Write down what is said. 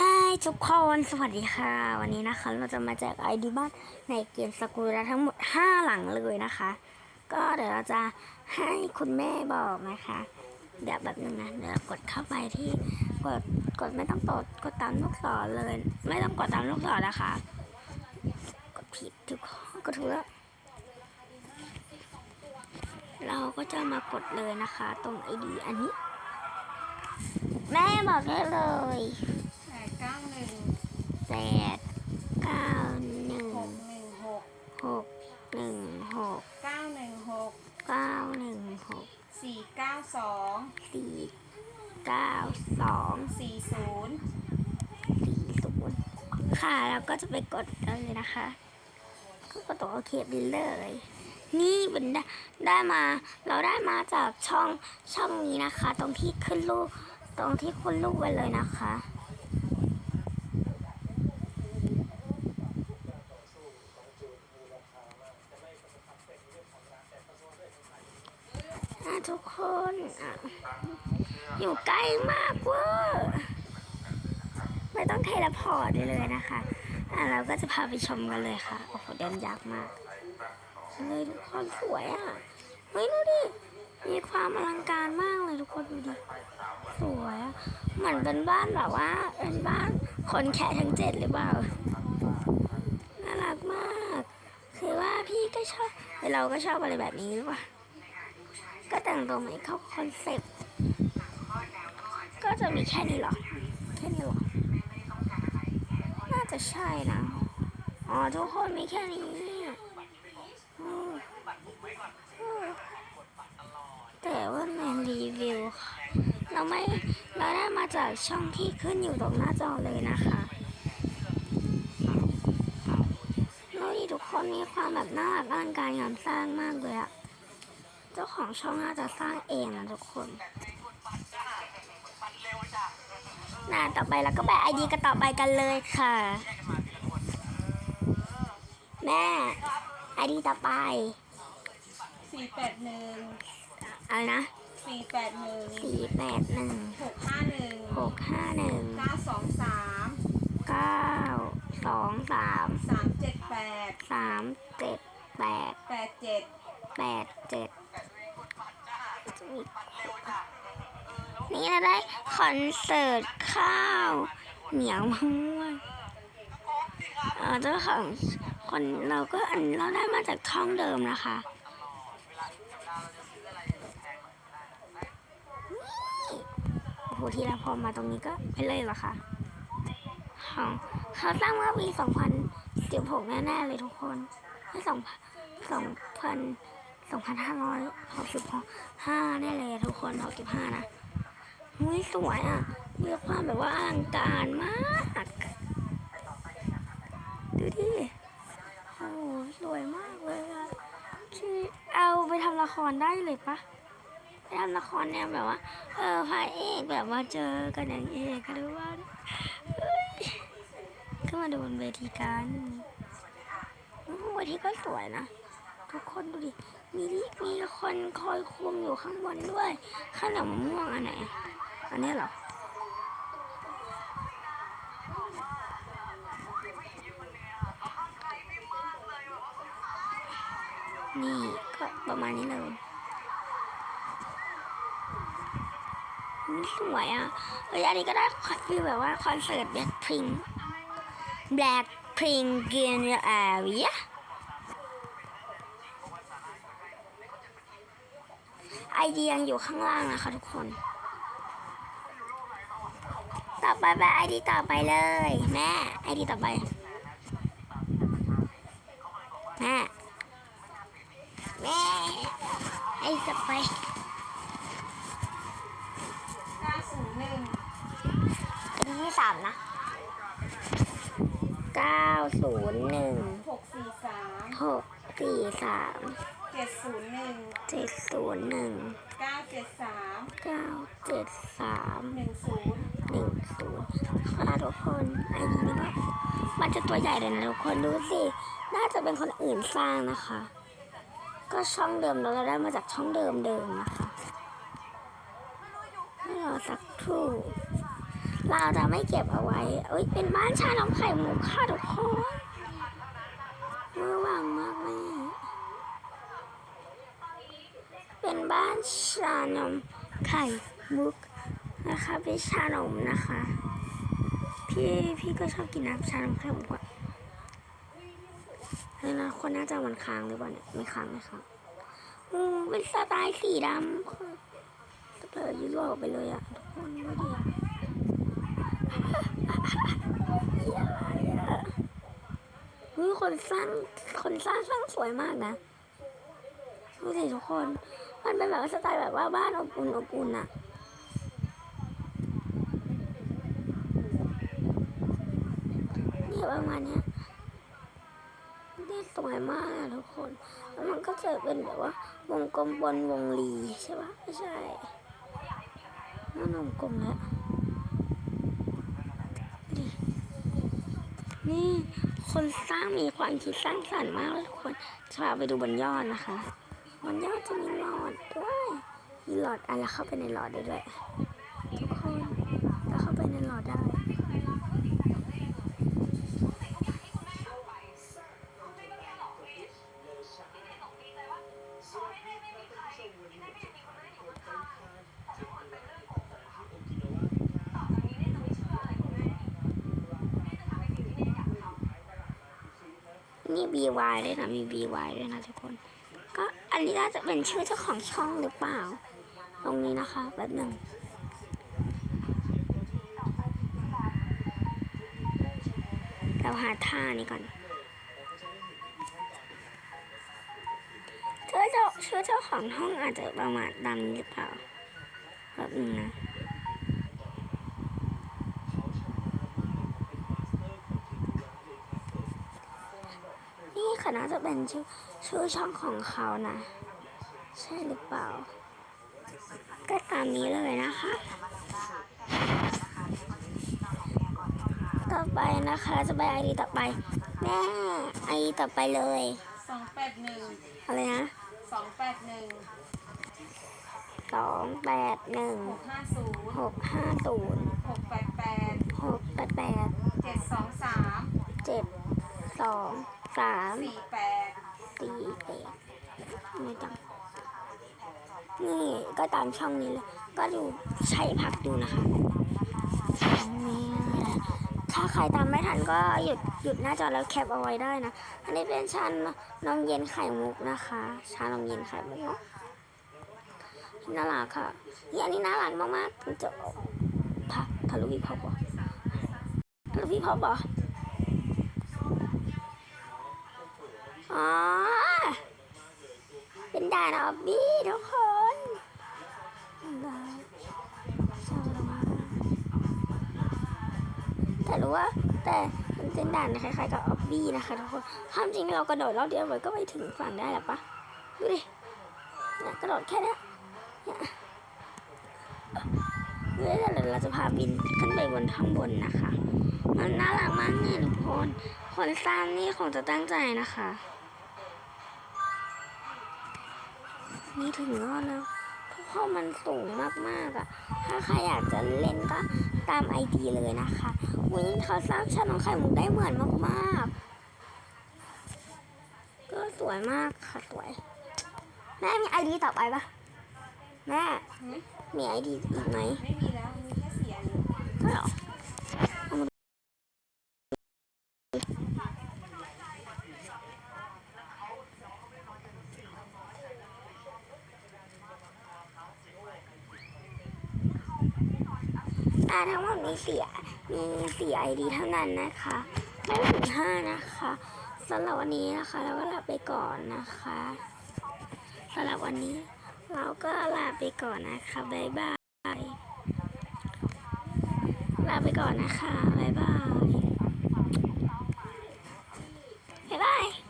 Hi ทุกคนสวัสดีค่ะ วันนี้นะคะ เราจะมาแจกไอดีบ้านในเกมสกุลทั้งหมด 5 หลังเลยนะคะ ก็เดี๋ยวเราจะให้คุณแม่บอกนะคะ เดี๋ยวแบบนึงนะเดี๋ยวกดเข้าไปที่กดกดไม่ต้องกดกดตามลูกศรเลย ไม่ต้องกดตามลูกศรนะคะ กดผิดทุกคนก็ถูกแล้วเราก็จะมากดเลยนะคะ ตรงไอดีอันนี้ แม่บอกได้เลย ก้าหนึ่งแปดเก้าหนึ่งหกหนึ่งหกหกหนึ่งหกเก้าหนึ่งหกเก้าหนึ่งหกสี่เก้าสองสี่เก้าสองสี่ศูนย์สี่ศูนย์ค่ะแล้วก็จะไปกดเลยนะคะก็กดตัวโอเคไปเลย นี่เป็นได้ได้มา เราได้มาจากช่องช่องนี้นะคะ ตรงที่ขึ้นรูปตรงที่คุณรูปไว้เลยนะคะ ทุกคนอะอยู่ใกล้มากเวอร์ไม่ต้องเทเลพอร์ตเลยนะคะอะเราก็จะพาไปชมกันเลยค่ะ โอ้โหเดินยากมากเลยทุกคนสวยอะ เฮ้ยดูดิ มีความอลังการมากเลยทุกคนดูดิ สวยอะเหมือนเป็นบ้านแบบว่า เป็นบ้านคนแค่ทั้งเจ็ดหรือเปล่า น่ารักมาก คือว่าพี่ก็ชอบเราก็ชอบอะไรแบบนี้หรือเปล่า ก็แต่งตัวใหม่เข้าคอนเซ็ปต์ก็จะมีแค่นี้หรอ แค่นี้หรอ น่าจะใช่นะ อ๋อ ทุกคนมีแค่นี้แต่ว่าในรีวิว เราไม่ เราได้มาจากช่องที่ขึ้นอยู่ตรงหน้าจอเลยนะคะแล้วนี่ทุกคนมีความแบบน่ารักร่างกายงามสร้างมากเลยอะ เจ้าของช่องน่าจะสร้างเองนะทุกคนน่าต่อไปแล้วก็ไปไอดีกันต่อไปกันเลยค่ะ แม่ไอดีต่อไปสี่แปดหนึ่งอะไรนะสี่แปดหนึ่งสี่แปดหนึ่งหกห้าหนึ่งหกห้าหนึ่งเก้าสองสามเก้าสองสามสามเจ็ดแปดสามเจ็ดแปดแปดเจ็ดแปดเจ็ด นี่เราได้คอนเสิร์ตข้าว เหนียวมะม่วงเออเจ้าของคนเราก็อันเราได้มาจากช่องเดิมนะคะโอ้โหที่เราพอมาตรงนี้ก็ไปเลยเหรอคะของเขาสร้างเมื่อปี 2016 แน่ๆเลยทุกคนไม่สองสอง สองพันห้าร้อยหกสิบห้าแน่เลยทุกคนหกสิบห้านะหุยสวยอะมีความแบบว่าอลังการมาก ดูดิ โอ้สวยมากเลยอะคือเอาไปทำละครได้เลยปะไปทำละครเนี่ยแบบว่า เออพระเอกแบบว่าเจอกันอย่างเอกหรือว่าเฮ้ยขึ้นมาดูบนเวทีกันโอ้เวทีก็สวยนะ ทุกคนดูดิ มีมีคนคอยคุมอยู่ข้างบนด้วย ข้าวเหนมะม่วงอันไหน อันนี้เหรอนี่ก็ประมาณนี้เลยนี่สวยอะ เอ้ยอันนี้ก็ได้ฟีลแบบว่าคอนเสิร์ตแบล็คพิง Black Pink in the area ไอเดีย ยังอยู่ข้างล่างนะคะทุกคน ต่อไปไปไอดีต่อไปเลย แม่ไอดีต่อไป แม่ แม่ไอต่อไปเป็นที่สามนะเก้าศูนย์หนึ่งหกสี่สามหกสี่สาม เจ็ดศูนย์หนึ่งเจ็ดศูนย์หนึ่งเก้าเจ็ดสามเก้าเจ็ดสามหนึ่งศูนย์หนึ่งศูนย์ค่ะทุกคนไอ้นี่นี่ก็มันจะตัวใหญ่เลยนะทุกคนดูสิน่าจะเป็นคนอื่นสร้างนะคะ ก็ช่องเดิมเราได้มาจากช่องเดิมเดิมนะคะให้รอสักครู่เราจะไม่เก็บเอาไว้เอ้ยเป็นบ้านชานมไข่มุกค่ะทุกคนเมื่อวางมาก เป็นบ้านชานมไข่มุกนะคะเป็นชานมนะคะ พี่พี่ก็ชอบกินน้ำชานมไข่มุกอะเฮ้ยนะคนน่าจะมันค้างหรือเปล่าเนี่ยไม่ค้างไม่ค้างอืมเป็นสไตล์สีดำค่ะสไตล์ยุโรปไปเลยอะทุกคนดูดิเฮ้ยคนสร้างคนสร้างสร้างสวยมากนะดูสิทุกคน มันเป็นแบบว่าสไตล์แบบว่าบ้านอบอุ่นอบอุ่นอะเนี่ยประมาณเนี้ยนี่สวยมากทุกคน แล้วมันก็จะเป็นแบบว่าวงกลมบนวงรีใช่ปะไม่ใช่นั่นวงกลมแล้วนี่นี่คนสร้างมีความคิดสร้างสรรค์มากเลยทุกคนจะพาไปดูบนยอดนะคะ บนยอดจะมีหลอดด้วย มีหลอดอะไรเข้าไปในหลอดได้ด้วย ทุกคนแล้วเข้าไปในหลอดได้ นี่ BY ด้วยนะ มี BY ด้วยนะทุกคน อันนี้น่าจะเป็นชื่อเจ้าของช่องหรือเปล่า ตรงนี้นะคะแบบหนึ่งเราหาท่านี้ก่อนชื่อเจ้าชื่อเจ้าของห้องอาจจะประมาณดำหรือเปล่าแบบหนึ่งนะ นี่ ค่ะน่าจะเป็นชื่อชื่อช่องของเขานะ ใช่หรือเปล่า ก็ตามนี้เลยนะคะ ต่อไปนะคะเราจะไปไอดีต่อไปแม่ไอดีต่อไปเลยสองแปดหนึ่งอะไรนะสองแปดหนึ่งสองแปดหนึ่งหกห้าศูนย์หกห้าศูนย์หกแปดแปดหกแปดแปดเจ็ดสองสามเจ็ดสอง สามสี่แปดสี่แปดไม่จังนี่ก็ตามช่องนี้เลย ก็ดูใช้ผักดูนะคะนี่ถ้าใครตามไม่ทันก็หยุดหยุดหน้าจอแล้วแคปเอาไว้ได้นะ อันนี้เป็นชานมเย็นไข่มุกนะคะ ชานมเย็นไข่มุกเนาะน่ารักค่ะนี่อันนี้น่ารักมากๆจะผักทะลุพี่พอปะทะลุพี่พอปะอ๋ อ เป็นด่านออบบี้ทุกคนแต่รู้ว่าแต่มันเป็นด่านคล้ายๆกับออบบี้นะคะทุกคนความจริงเรากระโดดรอบเดียวมันก็ไปถึงฝั่งได้หละปะดูดิเนี่ยกระโดดแค่นี้เนี่ยเดี๋ยวเราจะพาบินขึ้นไปบนข้างบนนะคะ มันน่ารักมากเนี่ยทุกคน คนสร้างนี่คงจะตั้งใจนะคะ นี่ถึงยอดแล้วทุกคนมันสูงมากๆอะ ถ้าใครอยากจะเล่นก็ตามไอดีเลยนะคะวินนี้เขาสร้างชั้นของไข่มุกได้เหมือนมากๆ ก็สวยมากค่ะสวย แม่มีไอดีต่อไปปะแม่ มีไอดีอีกไหมไม่มีแล้ว มีแค่เสียอยู่ไม่หรอาทั้งหมดมีเสียมีเสียไอดีเท่านั้นนะคะไม่ถึงห้านะคะสำหรับวันนี้นะคะเราก็ลาไปก่อนนะคะสำหรับวันนี้ เราก็ลาไปก่อนนะคะบ๊ายบายลาไปก่อนนะคะบ๊ายบายบ๊ายบาย